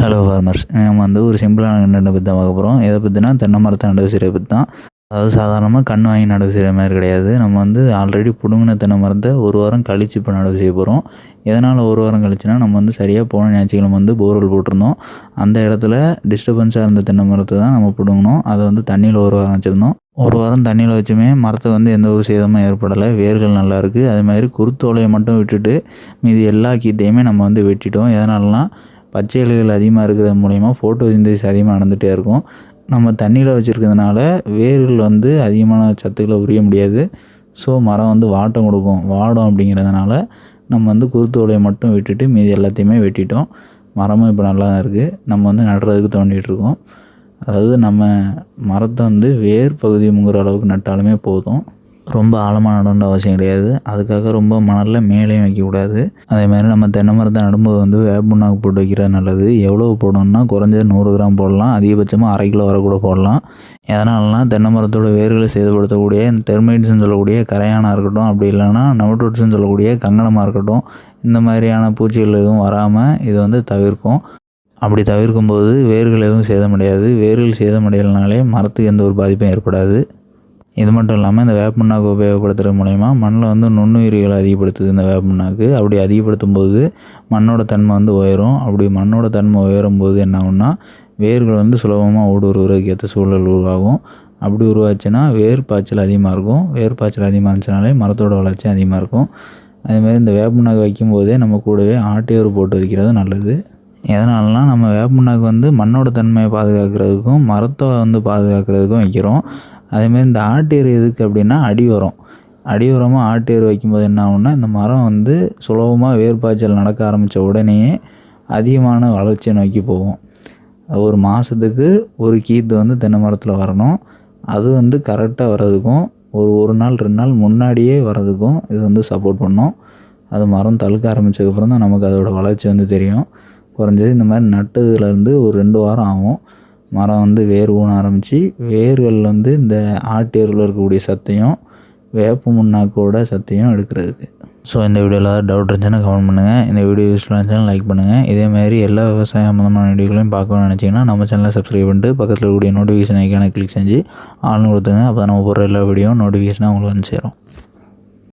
Hello farmers நம்ம வந்து ஒரு சிம்பிளான கண்டென்ட்டை பற்றி தான் பார்க்க போகிறோம் எதை பற்றினா தென்னை மரத்தை நடவு செய்கிற பற்றி தான். அதாவது சாதாரணமாக கண் வாங்கி நடவு செய்கிற மாதிரி கிடையாது. நம்ம வந்து ஆல்ரெடி பிடுங்கின தென்னை மரத்தை ஒரு வாரம் கழித்து இப்போ நடவு செய்ய போகிறோம் எதனால் ஒரு வாரம் கழிச்சுனா நம்ம வந்து சரியாக போன ஞாயிற்றுக்கிழமை வந்து போர்வெல் போட்டிருந்தோம். அந்த இடத்துல டிஸ்டர்பன்ஸாக இருந்த தென்னை மரத்தை தான் நம்ம பிடுங்கணும் அதை வந்து தண்ணியில் ஒரு வாரம் வச்சுருந்தோம். ஒரு வாரம் தண்ணியில் வச்சுமே மரத்தை வந்து எந்த ஒரு சேதமும் ஏற்படலை. வேர்கள் நல்லாயிருக்கு அதே மாதிரி குருத்தோலையை மட்டும் விட்டுட்டு மீதி எல்லா கீத்தையுமே நம்ம வந்து வெட்டிட்டோம். எதனாலலாம் பச்சை இலைகள் அதிகமாக இருக்கிறது மூலிமா ஃபோட்டோ சிந்தசிஸ் அதிகமாக நடந்துகிட்டே இருக்கும். நம்ம தண்ணியில் வச்சுருக்கிறதுனால வேர்கள் வந்து அதிகமான சத்துக்களை உரிய முடியாது. ஸோ மரம் வந்து வாட்டம் கொடுக்கும். வாடும் அப்படிங்கிறதுனால நம்ம வந்து குருத்து ஓலையை மட்டும் விட்டுட்டு மீதி எல்லாத்தையுமே வெட்டிட்டோம். மரமும் இப்போ நல்லா தான் இருக்குது நம்ம வந்து நடுறதுக்கு தோண்டிகிட்ருக்கோம் அதாவது நம்ம மரத்தை வந்து வேர் பகுதி முங்குற அளவுக்கு நட்டாலுமே போதும். ரொம்ப ஆழமாக நடணுன்ற அவசியம் கிடையாது. அதுக்காக ரொம்ப மணலில் மேலேயும் வைக்கக்கூடாது. அதேமாதிரி நம்ம தென்னை மரத்தை நடும்போது வந்து வேப்புண்ணாக்கு போட்டு வைக்கிறது நல்லது. எவ்வளோ போடணும்னா குறைஞ்சது நூறு கிராம் போடலாம். அதிகபட்சமாக அரை கிலோ வரை கூட போடலாம். எதனாலனா தென்னை மரத்தோட வேர்களை சேதப்படுத்தக்கூடிய இந்த டெர்மைட்ஸ்னு சொல்லக்கூடிய கரையானாக இருக்கட்டும் அப்படி இல்லைன்னா நவட்ரூட்ஸ்னு சொல்லக்கூடிய கங்கணமாக இருக்கட்டும் இந்த மாதிரியான பூச்சிகள் எதுவும் வராமல் இதை வந்து தவிர்க்கும். அப்படி தவிர்க்கும்போது வேர்கள் எதுவும் சேதமடையாது. வேர்கள் சேதமடையலனாலே மரத்துக்கு எந்த ஒரு பாதிப்பும் ஏற்படாது. இது மட்டும் இல்லாமல் இந்த வேப்பண்ணாக்கு உபயோகப்படுத்துறது மூலயமா மண்ணில் வந்து நுண்ணுயிரிகளை அதிகப்படுத்துது இந்த வேப்பண்ணாக்கு அப்படி அதிகப்படுத்தும் போது மண்ணோட தன்மை வந்து உயரும். அப்படி மண்ணோட தன்மை உயரும் போது என்ன ஆகும்னா வேர்கள் வந்து சுலபமாக ஊடுருவதுக்கு ஏற்ற சூழல் உருவாகும். அப்படி உருவாச்சுன்னா வேர் பாய்ச்சல் அதிகமாக இருக்கும். வேர் பாய்ச்சல் அதிகமாக இருந்துச்சுனாலே மரத்தோட வளர்ச்சி அதிகமாக இருக்கும். அதேமாதிரி இந்த வேப்பண்ணாக்கு வைக்கும்போதே நம்ம கூடவே ஆட்டையோர் போட்டு வைக்கிறது நல்லது. எதனாலனா நம்ம வேப்பண்ணாக்கு வந்து மண்ணோட தன்மையை பாதுகாக்கிறதுக்கும் மரத்தை வந்து பாதுகாக்கிறதுக்கும் வைக்கிறோம். அதேமாரி இந்த ஆட்டேர் எதுக்கு அப்படின்னா அடி உரம். அடி உரமாக ஆட்டேர் வைக்கும்போது என்ன ஆகும்னா இந்த மரம் வந்து சுலபமாக வேர்பாய்ச்சல் நடக்க ஆரம்பித்த உடனேயே அதிகமான வளர்ச்சியை நோக்கி போகும். ஒரு மாதத்துக்கு ஒரு கீத்து வந்து தென்னை மரத்தில் வரணும். அது வந்து கரெக்டாக வர்றதுக்கும் ஒரு ஒரு நாள் ரெண்டு நாள் முன்னாடியே வர்றதுக்கும் இது வந்து சப்போர்ட் பண்ணும். அது மரம் தழுக்க ஆரம்பித்ததுக்கப்புறம் தான் நமக்கு அதோடய வளர்ச்சி வந்து தெரியும். குறைஞ்சது இந்த மாதிரி நட்டதுலேருந்து ஒரு ரெண்டு வாரம் ஆகும். மரம் வந்து வேர் ஊன ஆரம்பித்து வேர்கள் வந்து இந்த ஆட்டேரில் இருக்கக்கூடிய சத்தையும் வேப்ப முன்னாக்கோட சத்தையும் எடுக்கிறதுக்கு. ஸோ இந்த வீடியோவில் ஏதாவது டவுட் இருந்துச்சுன்னா கமெண்ட் பண்ணுங்கள் இந்த வீடியோ யூஸ்ஃபுல்லாக இருந்துச்சுன்னா லைக் பண்ணுங்கள் இதேமாதிரி எல்லா விவசாய சம்மந்தமான வீடியோக்களையும் பார்க்கணும்னு நினச்சிங்கன்னா நம்ம சேனலை சப்ஸ்கிரைப் பண்ணிட்டு பக்கத்தில் இருக்கக்கூடிய நோட்டிஃபிகேஷன் ஐக்கான கிளிக் செஞ்சு ஆன் கொடுத்துங்க அப்போ நம்ம போடுற எல்லா வீடியோ நோட்டிஃபிகேஷனாக உங்களுக்கு வந்து சேரும்.